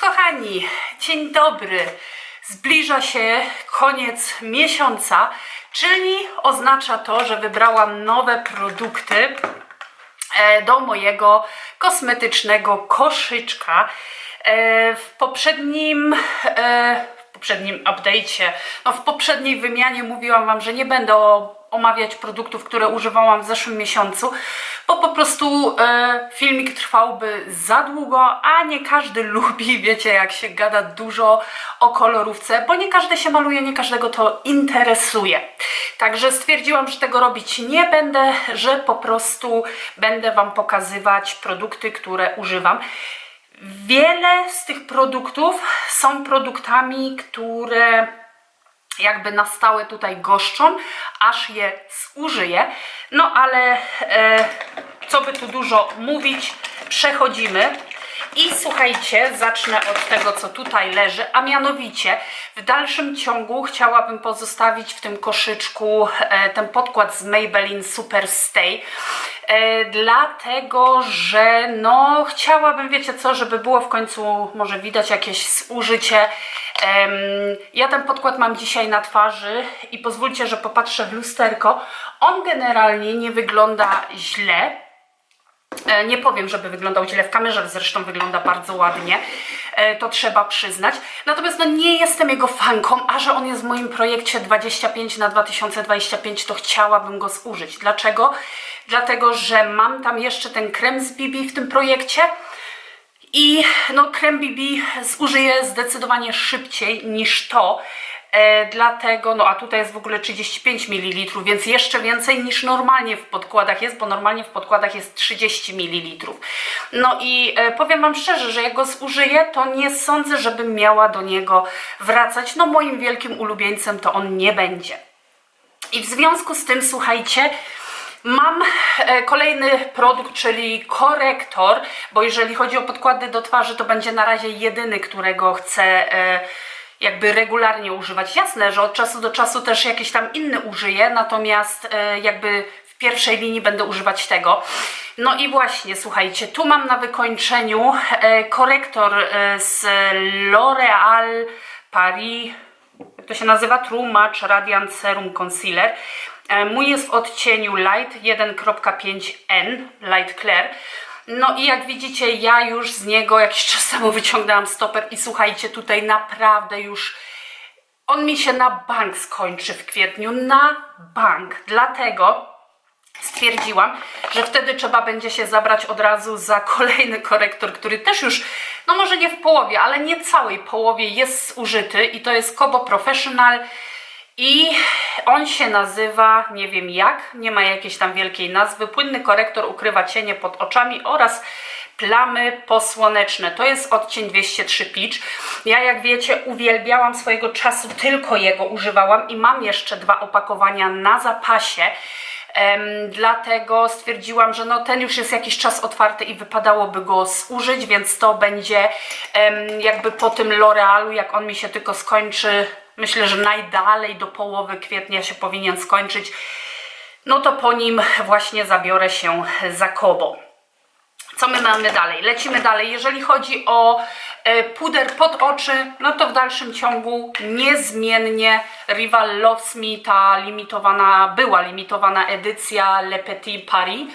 kochani, dzień dobry. Zbliża się koniec miesiąca, czyli oznacza to, że wybrałam nowe produkty e, do mojego kosmetycznego koszyczka. E, W poprzednim, e, poprzednim update'cie, no w poprzedniej wymianie mówiłam Wam, że nie będę o- omawiać produktów, które używałam w zeszłym miesiącu, bo po prostu e, filmik trwałby za długo, a nie każdy lubi, wiecie, jak się gada dużo o kolorówce, bo nie każdy się maluje, nie każdego to interesuje. Także stwierdziłam, że tego robić nie będę, że po prostu będę Wam pokazywać produkty, które używam. Wiele z tych produktów są produktami, które jakby na stałe tutaj goszczą, aż je zużyję. No ale e, co by tu dużo mówić, przechodzimy. I słuchajcie, zacznę od tego, co tutaj leży, a mianowicie w dalszym ciągu chciałabym pozostawić w tym koszyczku e, ten podkład z Maybelline Super Stay. E, dlatego, że no chciałabym, wiecie co, żeby było w końcu może widać jakieś zużycie. Ja ten podkład mam dzisiaj na twarzy i pozwólcie, że popatrzę w lusterko. On generalnie nie wygląda źle. E, Nie powiem, żeby wyglądał źle w kamerze, zresztą wygląda bardzo ładnie, E, to trzeba przyznać. Natomiast no, nie jestem jego fanką, a że on jest w moim projekcie 25 na 2025, to chciałabym go zużyć. Dlaczego? Dlatego, że mam tam jeszcze ten krem z BB w tym projekcie. I no, krem BB zużyję zdecydowanie szybciej niż to. E, dlatego, no a tutaj jest w ogóle 35 ml, więc jeszcze więcej niż normalnie w podkładach jest, bo normalnie w podkładach jest 30 ml. No i e, powiem Wam szczerze, że jak go zużyję, to nie sądzę, żebym miała do niego wracać. No moim wielkim ulubieńcem to on nie będzie. I w związku z tym, słuchajcie, mam e, kolejny produkt, czyli korektor, bo jeżeli chodzi o podkłady do twarzy, to będzie na razie jedyny, którego chcę e, jakby regularnie używać. Jasne, że od czasu do czasu też jakiś tam inny użyję, natomiast e, jakby w pierwszej linii będę używać tego. No i właśnie, słuchajcie, tu mam na wykończeniu korektor z L'Oréal Paris jak to się nazywa? True Match Radiant Serum Concealer. E, Mój jest w odcieniu Light 1.5N, Light Clear. No i jak widzicie, ja już z niego jakiś czas temu wyciągnęłam stoper i słuchajcie, tutaj naprawdę już on mi się na bank skończy w kwietniu, na bank. Dlatego stwierdziłam, że wtedy trzeba będzie się zabrać od razu za kolejny korektor, który też już, no może nie w połowie, ale nie całej połowie jest zużyty i to jest Kobo Professional i on się nazywa, nie wiem jak, nie ma jakiejś tam wielkiej nazwy, płynny korektor ukrywa cienie pod oczami oraz plamy posłoneczne. To jest odcień 203 Peach. Ja jak wiecie uwielbiałam swojego czasu, tylko jego używałam i mam jeszcze dwa opakowania na zapasie. Em, dlatego stwierdziłam, że no ten już jest jakiś czas otwarty i wypadałoby go zużyć, więc to będzie em, jakby po tym L'Orealu, jak on mi się tylko skończy, myślę, że najdalej do połowy kwietnia się powinien skończyć, no to po nim właśnie zabiorę się za Kobo. Co my mamy dalej? Lecimy dalej. Jeżeli chodzi o e, puder pod oczy, no to w dalszym ciągu niezmiennie Rival Loves Me, ta limitowana, była limitowana edycja Le Petit Paris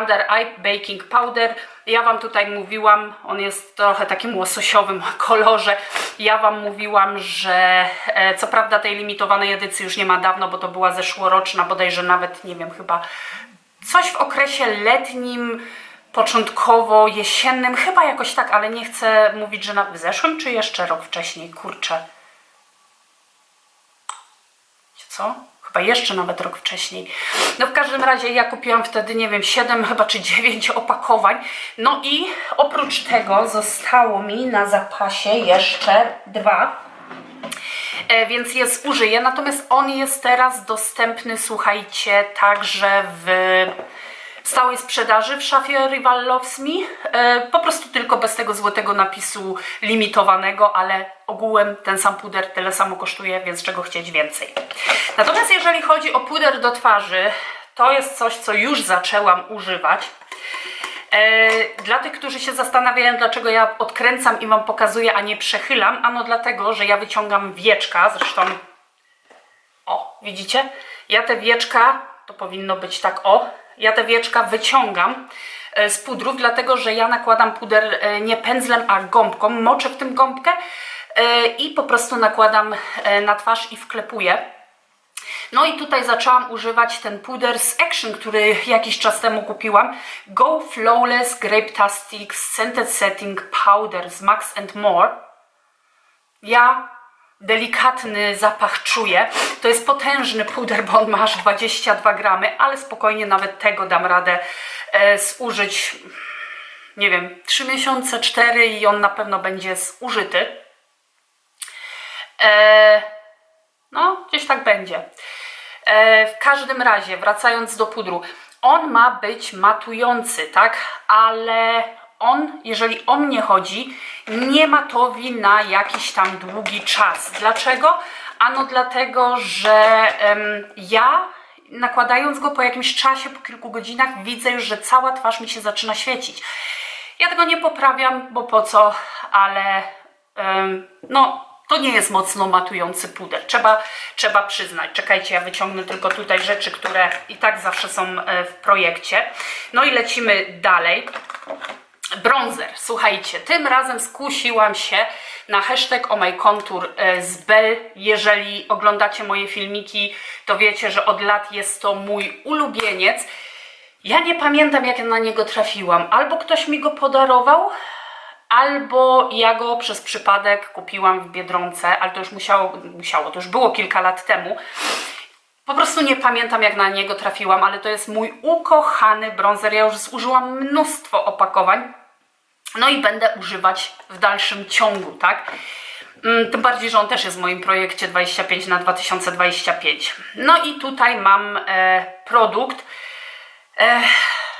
Under Eye Baking Powder. Ja Wam tutaj mówiłam, on jest trochę takim łososiowym kolorze. Ja Wam mówiłam, że e, co prawda tej limitowanej edycji już nie ma dawno, bo to była zeszłoroczna, bodajże nawet, nie wiem, chyba coś w okresie letnim, początkowo jesiennym, chyba jakoś tak, ale nie chcę mówić, że na w zeszłym czy jeszcze rok wcześniej, kurczę. Co? Chyba jeszcze nawet rok wcześniej. No w każdym razie ja kupiłam wtedy, nie wiem, 7 chyba czy 9 opakowań. No i oprócz tego zostało mi na zapasie jeszcze dwa. E, więc je zużyję. Natomiast on jest teraz dostępny, słuchajcie, także w stałej sprzedaży w szafie Rival Loves Me. E, po prostu tylko bez tego złotego napisu limitowanego, ale ogółem ten sam puder tyle samo kosztuje, więc czego chcieć więcej. Natomiast jeżeli chodzi o puder do twarzy, to jest coś, co już zaczęłam używać. E, dla tych, którzy się zastanawiają, dlaczego ja odkręcam i Wam pokazuję, a nie przechylam, ano dlatego, że ja wyciągam wieczka, zresztą o, widzicie? Ja te wieczka, to powinno być tak o, ja te wieczka wyciągam e, z pudrów, dlatego że ja nakładam puder e, nie pędzlem, a gąbką, moczę w tym gąbkę e, i po prostu nakładam na twarz i wklepuję. No i tutaj zaczęłam używać ten puder z Action, który jakiś czas temu kupiłam. Go Flawless Grape-Tastic Scented Setting Powder z Max and More. Ja delikatny zapach czuję. To jest potężny puder, bo on ma aż 22 gramy, ale spokojnie nawet tego dam radę e, zużyć, nie wiem, 3 miesiące, 4 i on na pewno będzie zużyty. E, no, gdzieś tak będzie. E, w każdym razie, wracając do pudru, on ma być matujący, tak? Ale on, jeżeli o mnie chodzi, nie matowi na jakiś tam długi czas. Dlaczego? Ano dlatego, że em, ja nakładając go po jakimś czasie, po kilku godzinach, widzę już, że cała twarz mi się zaczyna świecić. Ja tego nie poprawiam, bo po co, ale em, no, to nie jest mocno matujący puder. Trzeba, trzeba przyznać. Czekajcie, ja wyciągnę tylko tutaj rzeczy, które i tak zawsze są e, w projekcie. No i lecimy dalej. Bronzer, słuchajcie, tym razem skusiłam się na hashtag o my contour e, z Bell. Jeżeli oglądacie moje filmiki, to wiecie, że od lat jest to mój ulubieniec. Ja nie pamiętam, jak na niego trafiłam. Albo ktoś mi go podarował, albo ja go przez przypadek kupiłam w Biedronce, ale to już musiało, musiało, to już było kilka lat temu. Po prostu nie pamiętam, jak na niego trafiłam, ale to jest mój ukochany bronzer. Ja już zużyłam mnóstwo opakowań. No i będę używać w dalszym ciągu, tak? Mm, Tym bardziej, że on też jest w moim projekcie 25 na 2025. No i tutaj mam e, produkt, e,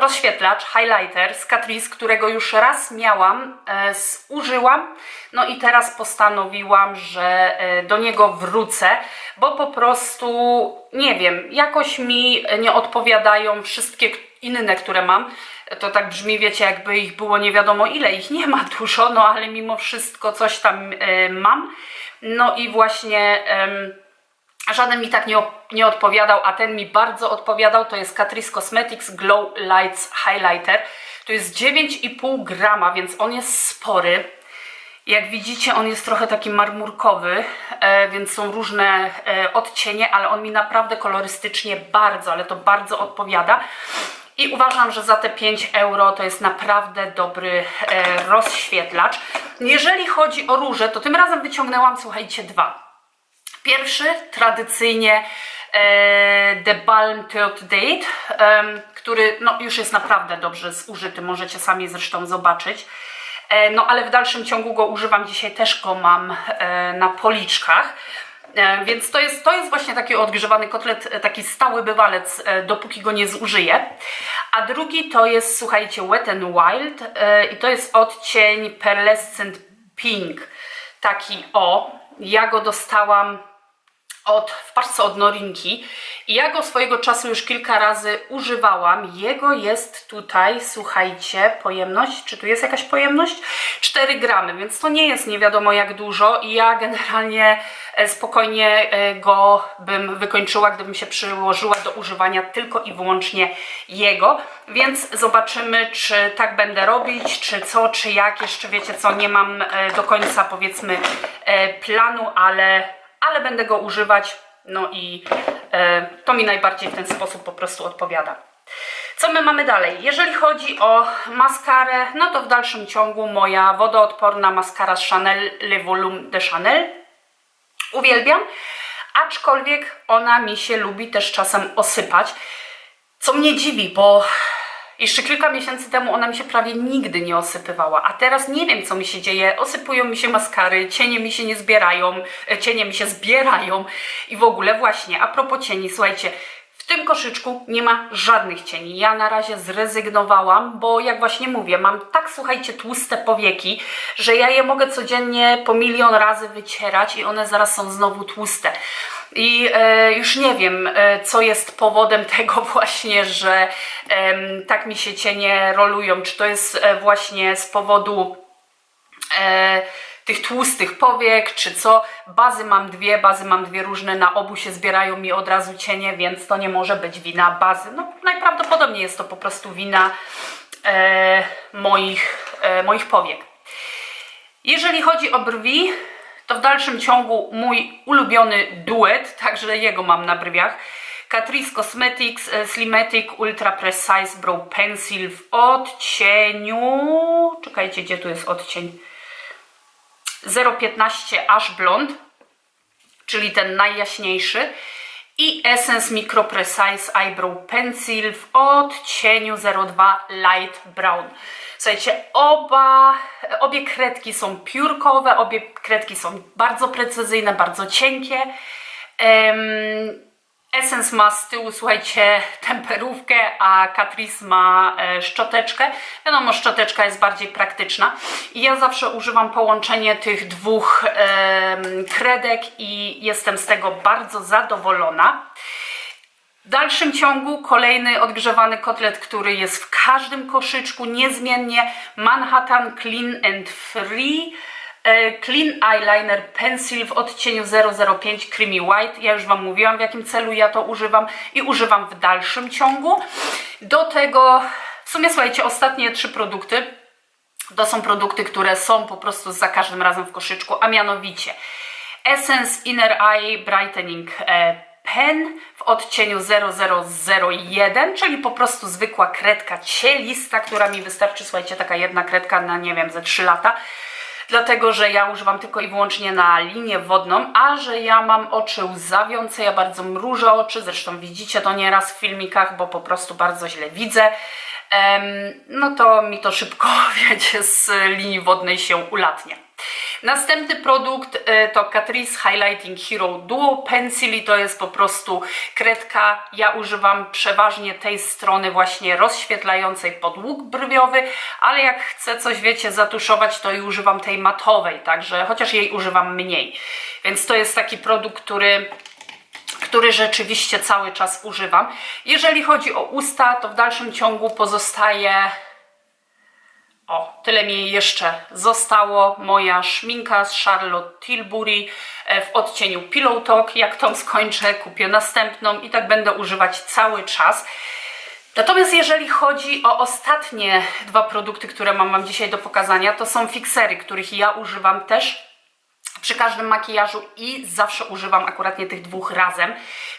rozświetlacz, highlighter z Catrice, którego już raz miałam, e, zużyłam. No i teraz postanowiłam, że e, do niego wrócę, bo po prostu, nie wiem, jakoś mi nie odpowiadają wszystkie inne, które mam. To tak brzmi, wiecie, jakby ich było nie wiadomo ile, ich nie ma dużo, no ale mimo wszystko coś tam e, mam. No i właśnie... em, Żaden mi tak nie, nie odpowiadał, a ten mi bardzo odpowiadał. To jest Catrice Cosmetics Glow Lights Highlighter. To jest 9,5 grama, więc on jest spory. Jak widzicie, on jest trochę taki marmurkowy, e, więc są różne e, odcienie, ale on mi naprawdę kolorystycznie bardzo, ale to bardzo odpowiada. I uważam, że za te 5 euro to jest naprawdę dobry e, rozświetlacz. Jeżeli chodzi o róże, to tym razem wyciągnęłam, słuchajcie, dwa. Pierwszy tradycyjnie e, The Balm Third Date, który no, już jest naprawdę dobrze zużyty, możecie sami zresztą zobaczyć. E, no ale w dalszym ciągu go używam, dzisiaj też go mam e, na policzkach. Więc to jest, to jest właśnie taki odgrzewany kotlet, taki stały bywalec, dopóki go nie zużyję. A drugi to jest, słuchajcie, Wet n Wild i to jest odcień Pearlescent Pink. Taki o. Ja go dostałam od, w paczce od Norinki. I ja go swojego czasu już kilka razy używałam. Jego jest tutaj, słuchajcie, pojemność, czy tu jest jakaś pojemność? 4 gramy, więc to nie jest nie wiadomo jak dużo. I ja generalnie e, spokojnie e, go bym wykończyła, gdybym się przyłożyła do używania tylko i wyłącznie jego, więc zobaczymy, czy tak będę robić, czy co, czy jak, jeszcze wiecie co, nie mam e, do końca powiedzmy planu, ale ale będę go używać, no i e, to mi najbardziej w ten sposób po prostu odpowiada. Co my mamy dalej? Jeżeli chodzi o maskarę, no to w dalszym ciągu moja wodoodporna maskara z Chanel Le Volume de Chanel. Uwielbiam, aczkolwiek ona mi się lubi też czasem osypać, co mnie dziwi, bo jeszcze kilka miesięcy temu ona mi się prawie nigdy nie osypywała, a teraz nie wiem co mi się dzieje. Osypują mi się maskary, cienie mi się nie zbierają, e, cienie mi się zbierają i w ogóle właśnie, a propos cieni, słuchajcie, w tym koszyczku nie ma żadnych cieni. Ja na razie zrezygnowałam, bo jak właśnie mówię, mam tak, słuchajcie, tłuste powieki, że ja je mogę codziennie po milion razy wycierać i one zaraz są znowu tłuste. I e, już nie wiem, e, co jest powodem tego właśnie, że em, tak mi się cienie rolują. Czy to jest e, właśnie z powodu e, tych tłustych powiek, czy co. Bazy mam dwie, bazy mam dwie różne, na obu się zbierają mi od razu cienie, więc to nie może być wina bazy. No najprawdopodobniej jest to po prostu wina e, moich, e, moich powiek. Jeżeli chodzi o brwi, to w dalszym ciągu mój ulubiony duet, także jego mam na brwiach. Catrice Cosmetics e, Slimatic Ultra Precise Brow Pencil w odcieniu... Czekajcie, gdzie tu jest odcień? 015 Ash Blond, czyli ten najjaśniejszy. I Essence Micro Precise Eyebrow Pencil w odcieniu 02 Light Brown. Słuchajcie, oba, obie kredki są piórkowe, obie kredki są bardzo precyzyjne, bardzo cienkie. Em, Essence ma z tyłu, słuchajcie, temperówkę, a Catrice ma e, szczoteczkę. Wiadomo, szczoteczka jest bardziej praktyczna. I ja zawsze używam połączenie tych dwóch em, kredek i jestem z tego bardzo zadowolona. W dalszym ciągu kolejny odgrzewany kotlet, który jest w każdym koszyczku, niezmiennie Manhattan Clean and Free. E, Clean Eyeliner Pencil w odcieniu 005 Creamy White. Ja już Wam mówiłam, w jakim celu ja to używam i używam w dalszym ciągu. Do tego, w sumie słuchajcie, ostatnie trzy produkty to są produkty, które są po prostu za każdym razem w koszyczku, a mianowicie Essence Inner Eye Brightening e, Pen w odcieniu 0001, czyli po prostu zwykła kredka cielista, która mi wystarczy, słuchajcie, taka jedna kredka na, nie wiem, ze 3 lata. Dlatego, że ja używam tylko i wyłącznie na linię wodną, a że ja mam oczy łzawiące, ja bardzo mrużę oczy, zresztą widzicie to nieraz w filmikach, bo po prostu bardzo źle widzę. No to mi to szybko, wiecie, z linii wodnej się ulatnia. Następny produkt y, to Catrice Highlighting Hero Duo Pencil i to jest po prostu kredka. Ja używam przeważnie tej strony właśnie rozświetlającej pod łuk brwiowy, ale jak chcę coś, wiecie, zatuszować, to i używam tej matowej, także chociaż jej używam mniej. Więc to jest taki produkt, który który rzeczywiście cały czas używam. Jeżeli chodzi o usta, to w dalszym ciągu pozostaje o, tyle mi jeszcze zostało. Moja szminka z Charlotte Tilbury e, w odcieniu Pillow Talk. Jak tą skończę, kupię następną i tak będę używać cały czas. Natomiast jeżeli chodzi o ostatnie dwa produkty, które mam Wam dzisiaj do pokazania, to są fiksery, których ja używam też przy każdym makijażu i zawsze używam akuratnie tych dwóch razem.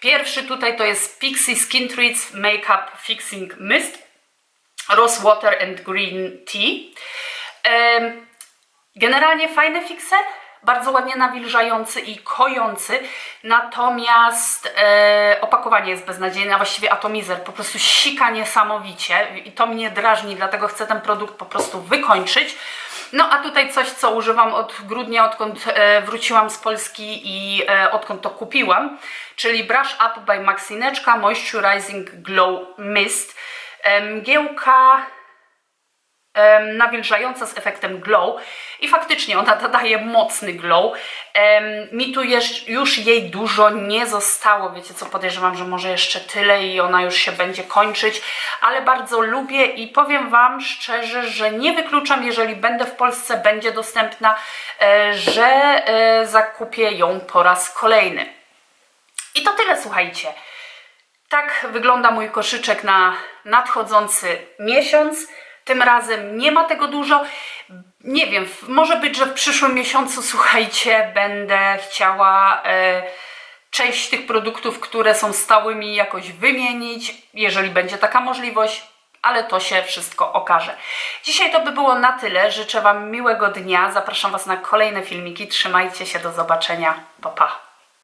Pierwszy tutaj to jest Pixie Skin Treats Makeup Fixing Mist Rose Water and Green Tea. Generalnie fajny fixer, bardzo ładnie nawilżający i kojący, natomiast e, opakowanie jest beznadziejne, a właściwie atomizer po prostu sika niesamowicie i to mnie drażni, dlatego chcę ten produkt po prostu wykończyć. No a tutaj coś, co używam od grudnia, odkąd e, wróciłam z Polski i e, odkąd to kupiłam, czyli Brush Up by Maxineczka Moisturizing Glow Mist. Mgiełka nawilżająca z efektem glow i faktycznie ona dodaje mocny glow. Mi tu już jej dużo nie zostało, wiecie co, podejrzewam, że może jeszcze tyle i ona już się będzie kończyć, ale bardzo lubię i powiem Wam szczerze, że nie wykluczam, jeżeli będę w Polsce, będzie dostępna, e, że e, zakupię ją po raz kolejny. I to tyle, słuchajcie. Tak wygląda mój koszyczek na nadchodzący miesiąc. Tym razem nie ma tego dużo. Nie wiem, może być, że w przyszłym miesiącu, słuchajcie, będę chciała e, część tych produktów, które są stałymi, jakoś wymienić, jeżeli będzie taka możliwość, ale to się wszystko okaże. Dzisiaj to by było na tyle. Życzę Wam miłego dnia. Zapraszam Was na kolejne filmiki. Trzymajcie się, do zobaczenia. Pa, pa.